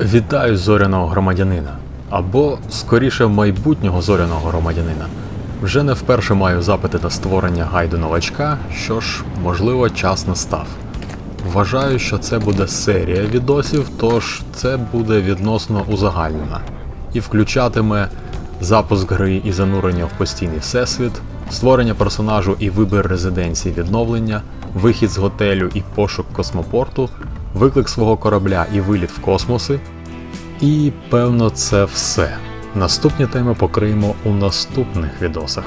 Вітаю зоряного громадянина. Або, скоріше, майбутнього зоряного громадянина. Вже не вперше маю запити на створення гайду новачка, що ж, можливо, час настав. Вважаю, що це буде серія відосів, тож це буде відносно узагальнена. І включатиме запуск гри і занурення в постійний всесвіт, створення персонажу і вибір резиденції відновлення, вихід з готелю і пошук космопорту, виклик свого корабля і виліт в космоси. І певно це все. Наступні теми покриємо у наступних відосах.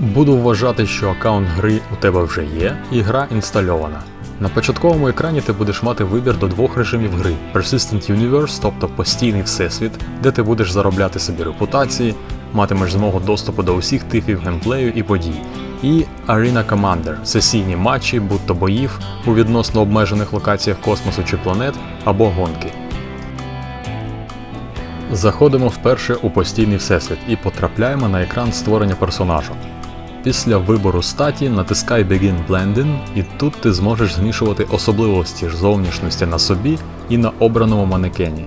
Буду вважати, що аккаунт гри у тебе вже є, і гра інстальована. На початковому екрані ти будеш мати вибір до двох режимів гри: Persistent Universe, тобто постійний всесвіт, де ти будеш заробляти собі репутації, матимеш змогу доступу до усіх типів геймплею і подій, і Arena Commander сесійні матчі, будь-то боїв у відносно обмежених локаціях космосу чи планет або гонки. Заходимо вперше у постійний всесвіт і потрапляємо на екран створення персонажу. Після вибору статі натискай Begin Blending, і тут ти зможеш змішувати особливості ж зовнішності на собі і на обраному манекені.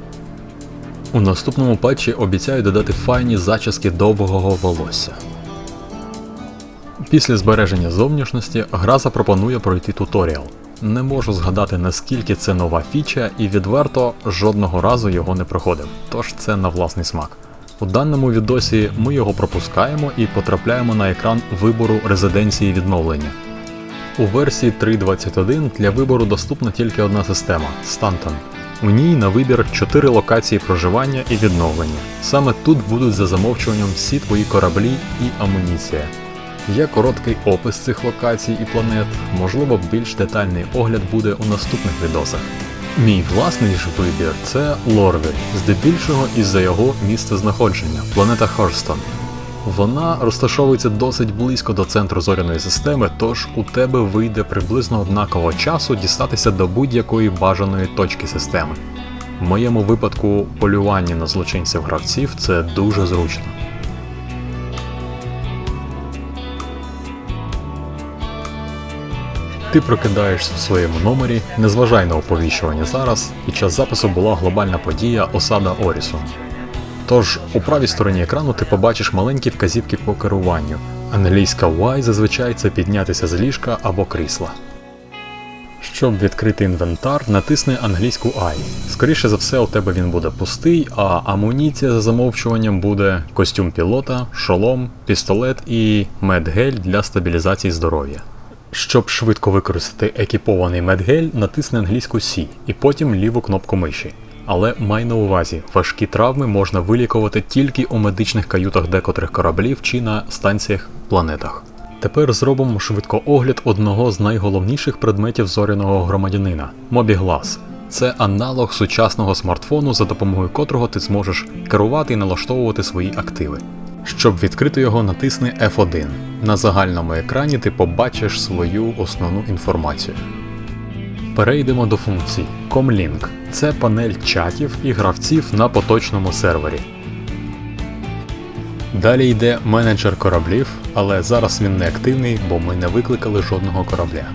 У наступному патчі обіцяю додати файні зачіски довгого волосся. Після збереження зовнішності гра запропонує пройти туторіал. Не можу згадати наскільки це нова фіча, і відверто жодного разу його не проходив, тож це на власний смак. У даному відосі ми його пропускаємо і потрапляємо на екран вибору резиденції відновлення. У версії 3.21 для вибору доступна тільки одна система Stanton. У ній на вибір 4 локації проживання і відновлення. Саме тут будуть за замовчуванням всі твої кораблі і амуніція. Є короткий опис цих локацій і планет, можливо, більш детальний огляд буде у наступних відосах. Мій власний ж вибір це Лорвель, здебільшого із-за його місцезнаходження, планета Хорстон. Вона розташовується досить близько до центру зоряної системи, тож у тебе вийде приблизно однаково часу дістатися до будь-якої бажаної точки системи. В моєму випадку полювання на злочинців гравців це дуже зручно. Ти прокидаєшся в своєму номері, не зважай на оповіщування зараз, під час запису була глобальна подія осада Орісу. Тож у правій стороні екрану ти побачиш маленькі вказівки по керуванню. Англійська Y зазвичай це піднятися з ліжка або крісла. Щоб відкрити інвентар, натисни англійську I. Скоріше за все, у тебе він буде пустий, а амуніція за замовчуванням буде костюм пілота, шолом, пістолет і медгель для стабілізації здоров'я. Щоб швидко використати екіпований медгель, натисни англійську C і потім ліву кнопку миші. Але май на увазі, важкі травми можна вилікувати тільки у медичних каютах декотрих кораблів чи на станціях планетах. Тепер зробимо швидко огляд одного з найголовніших предметів зоряного громадянина Мобіглас. Це аналог сучасного смартфону, за допомогою котрого ти зможеш керувати і налаштовувати свої активи. Щоб відкрити його, натисни F1. На загальному екрані ти побачиш свою основну інформацію. Перейдемо до функцій. Comlink – це панель чатів і гравців на поточному сервері. Далі йде менеджер кораблів, але зараз він не активний, бо ми не викликали жодного корабля.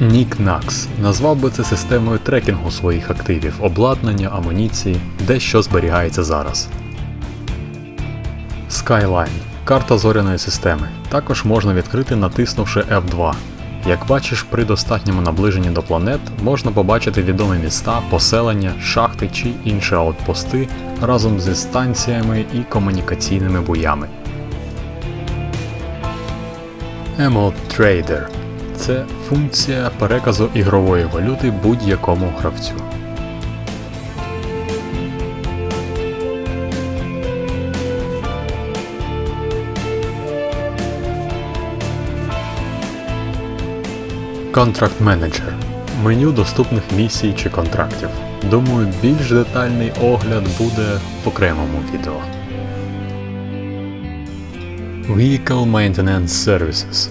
Nix назвав би це системою трекінгу своїх активів, обладнання, амуніції, де що зберігається зараз. Skyline карта зоряної системи. Також можна відкрити натиснувши F2. Як бачиш, при достатньому наближенні до планет можна побачити відомі міста, поселення, шахти чи інші аутпости разом зі станціями і комунікаційними буями. Emerald Trader це функція переказу ігрової валюти будь-якому гравцю. Contract Manager меню доступних місій чи контрактів. Думаю, більш детальний огляд буде в окремому відео. Vehicle Maintenance Services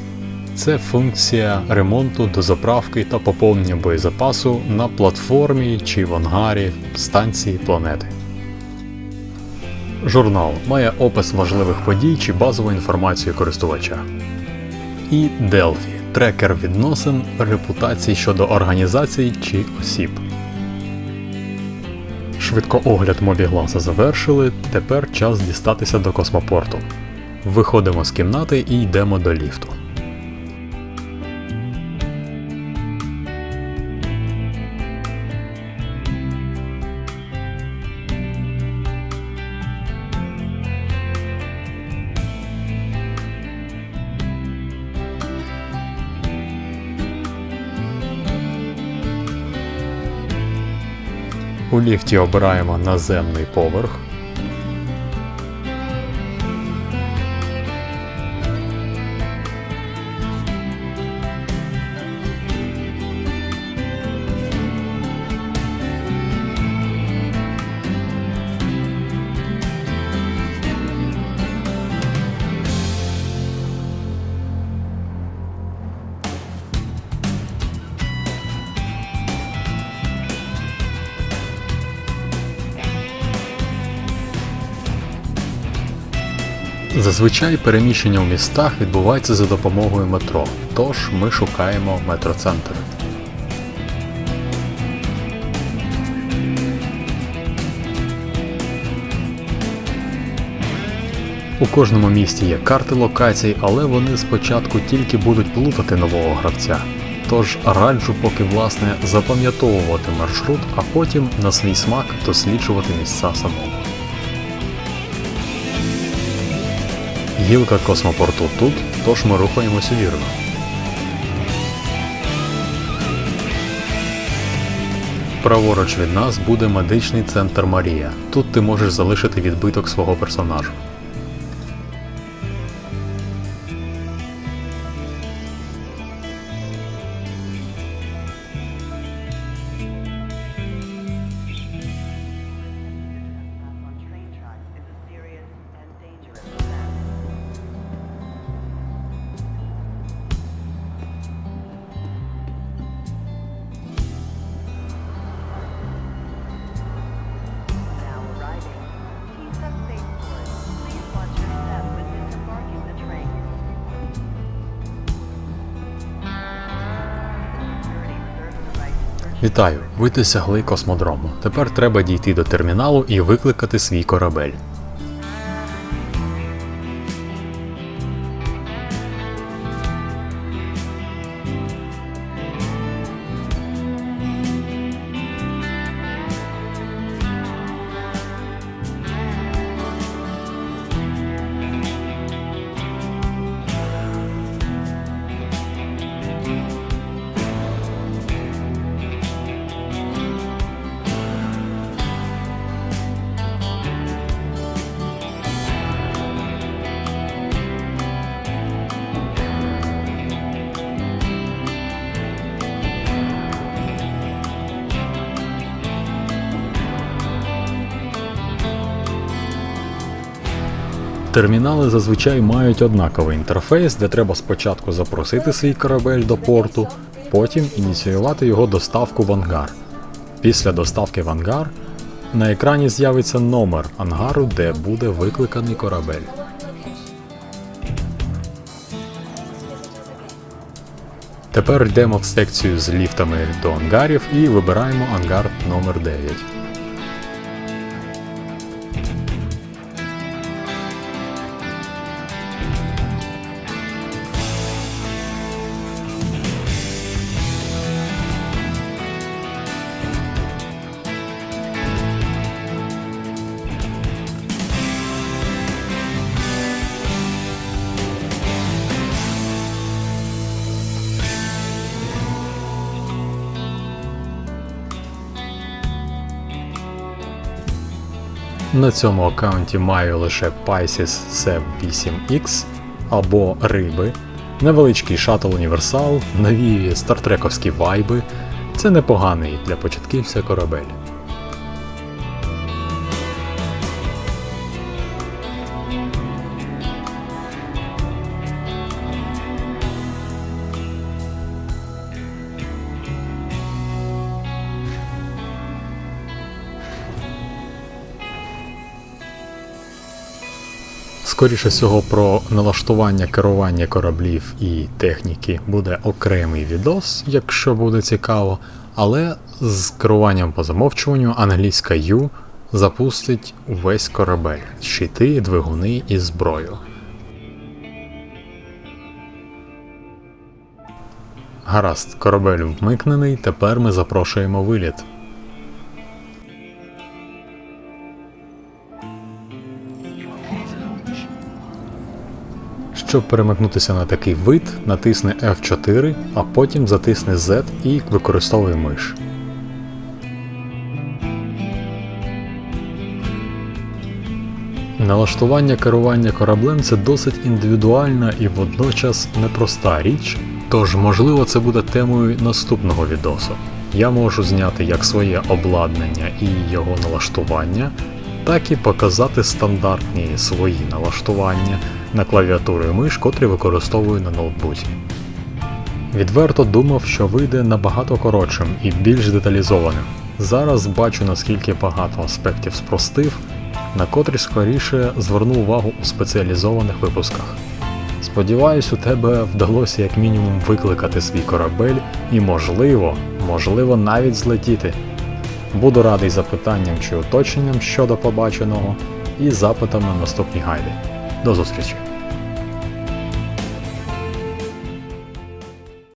це функція ремонту дозаправки та поповнення боєзапасу на платформі чи в ангарі станції планети. Журнал має опис важливих подій чи базову інформацію користувача. І Delphi трекер відносин, репутацій щодо організацій чи осіб. Швидко огляд мобігласа завершили, тепер час дістатися до космопорту. Виходимо з кімнати і йдемо до ліфту. У ліфті обираємо наземний поверх. Зазвичай переміщення в містах відбувається за допомогою метро, тож ми шукаємо метроцентр. У кожному місті є карти локацій, але вони спочатку тільки будуть плутати нового гравця. Тож раджу поки власне запам'ятовувати маршрут, а потім на свій смак досліджувати місця самому. Гілка космопорту тут, тож ми рухаємося вірно. Праворуч від нас буде медичний центр Марія. Тут ти можеш залишити відбиток свого персонажа. Вітаю! Ви досягли космодрому. Тепер треба дійти до терміналу і викликати свій корабель. Термінали зазвичай мають однаковий інтерфейс, де треба спочатку запросити свій корабель до порту, потім ініціювати його доставку в ангар. Після доставки в ангар на екрані з'явиться номер ангару, де буде викликаний корабель. Тепер йдемо в секцію з ліфтами до ангарів і вибираємо ангар номер 9. На цьому аккаунті маю лише Pisces Sev 8X або риби, невеличкий шатл універсал, нові стартрековські вайби. Це непоганий для початківця корабель. Скоріше всього, про налаштування керування кораблів і техніки буде окремий відос, якщо буде цікаво, але з керуванням по замовчуванню англійська U запустить увесь корабель, щити, двигуни і зброю. Гаразд, корабель вмикнений, тепер ми запрошуємо виліт. Щоб перемикнутися на такий вид, натисни F4, а потім затисни Z і використовуй миш. Налаштування керування кораблем це досить індивідуальна і водночас непроста річ, тож можливо це буде темою наступного відосу. Я можу зняти як своє обладнання і його налаштування, так і показати стандартні свої налаштування на клавіатуру і миш, котрі використовую на ноутбуці. Відверто думав, що вийде набагато коротшим і більш деталізованим. Зараз бачу наскільки багато аспектів спростив, на котрі скоріше зверну увагу у спеціалізованих випусках. Сподіваюсь, у тебе вдалося як мінімум викликати свій корабель і можливо, можливо навіть злетіти. Буду радий запитанням чи уточненням щодо побаченого і запитам на наступні гайди. До зустрічі!